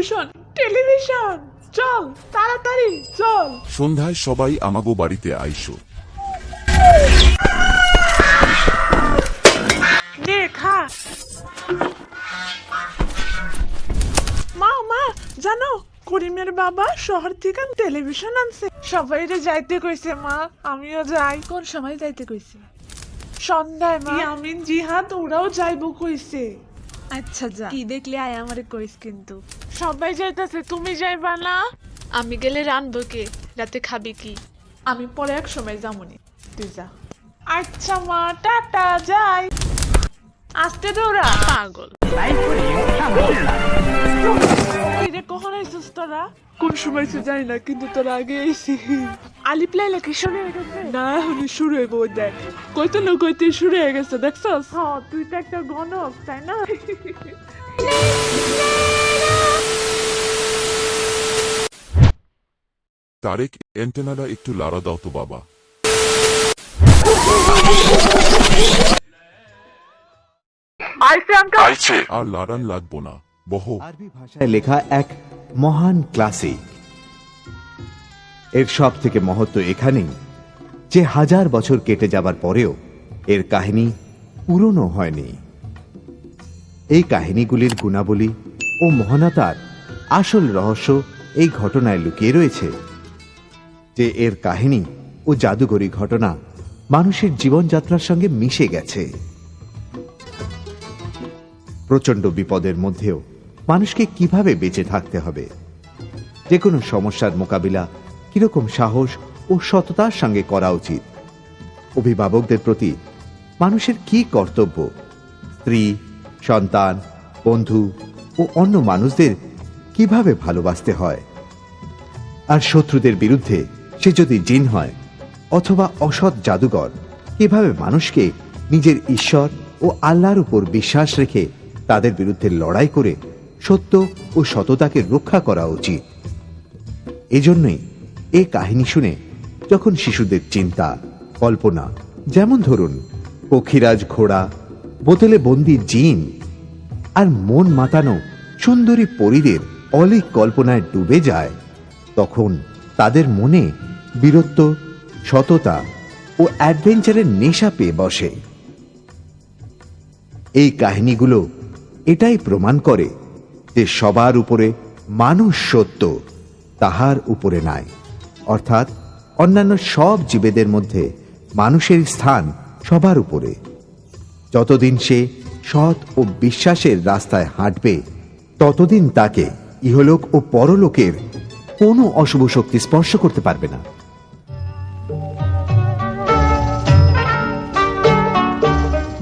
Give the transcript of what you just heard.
Television television. চল তাড়াতাড়ি চল। সন্ধ্যায় সবাই আমাগো বাড়িতে আইসো। নে খা। মা মা জানো করিমের বাবা শহর থেকে টেলিভিশন আনছে। সবাই রে যাইতে কইছে মা আমিও যাই। কোন সময় যাইতে কইছে? সন্ধ্যায় মা। আমিন জিহাদ ওরাও যাইবো কইছে। আচ্ছা যা। কি দেখলে আয় আমারে কইস কিন্তু। সবাই যাইতেছে তুমি যাইবা না? আমি গেলে রানবো কে? রাতে খাবি কি? আমি পরে এক সময় যামুনি। তুই যা। আচ্ছা মা টাটা যাই। আসতে দৌড়া। পাগল। কখন আইছিস তোরা? কোন সময় সে জানি না কিন্তু তোরা আগে আইসি আলিপ লাইলা কি শুরু হয়ে গেছে না এখনই শুরু হইব দেখ। কইতে না কইতে শুরু হয়ে গেছে দেখছস? হ্যাঁ তুই তো একটা গণক তাই না? তারেক এন্টেনাটা একটু লাড়া দাও তো বাবা। আইছে আর লাড়ান লাগবো না। বহ। আরবি ভাষায় লেখা এক মহান ক্লাসিক এর সব থেকে মহত্ব এখানেই যে হাজার বছর কেটে যাবার পরেও এর কাহিনী পুরনো হয়নি। এই কাহিনীগুলির গুণাবলী ও মহানতার আসল রহস্য এই ঘটনায় লুকিয়ে রয়েছে যে এর কাহিনী ও জাদুঘরী ঘটনা মানুষের জীবনযাত্রার সঙ্গে মিশে গেছে। প্রচণ্ড বিপদের মধ্যেও মানুষকে কীভাবে বেঁচে থাকতে হবে? যে কোনো সমস্যার মোকাবিলা কীরকম সাহস ও সততার সঙ্গে করা উচিত? অভিভাবকদের প্রতি মানুষের কি কর্তব্য? স্ত্রী, সন্তান, বন্ধু ও অন্য মানুষদের কীভাবে ভালোবাসতে হয়? আর শত্রুদের বিরুদ্ধে সে যদি জিন হয় অথবা অসৎ জাদুকর, কীভাবে মানুষকে নিজের ঈশ্বর ও আল্লাহর উপর বিশ্বাস রেখে তাদের বিরুদ্ধে লড়াই করে সত্য ও সততাকে রক্ষা করা উচিত? এজন্যই এ কাহিনী শুনে যখন শিশুদের চিন্তা, কল্পনা, যেমন ধরুন, পক্ষীরাজ ঘোড়া, বোতলে বন্দি জিন, আর মন মাতানো সুন্দরী পরীদের অলিক কল্পনায় ডুবে যায়, তখন তাদের মনে বীরত্ব, সততা ও অ্যাডভেঞ্চারের নেশা পেয়ে বসে। এই কাহিনীগুলো এটাই প্রমাণ করে যে সবার উপরে মানুষ সত্য, তাহার উপরে নাই। অর্থাৎ অন্যান্য সব জীবেদের মধ্যে মানুষের স্থান সবার উপরে। যতদিন সে সৎ ও বিশ্বাসের রাস্তায় হাঁটবে, ততদিন তাকে ইহলোক ও পরলোকের কোনো অশুভ শক্তি স্পর্শ করতে পারবে না।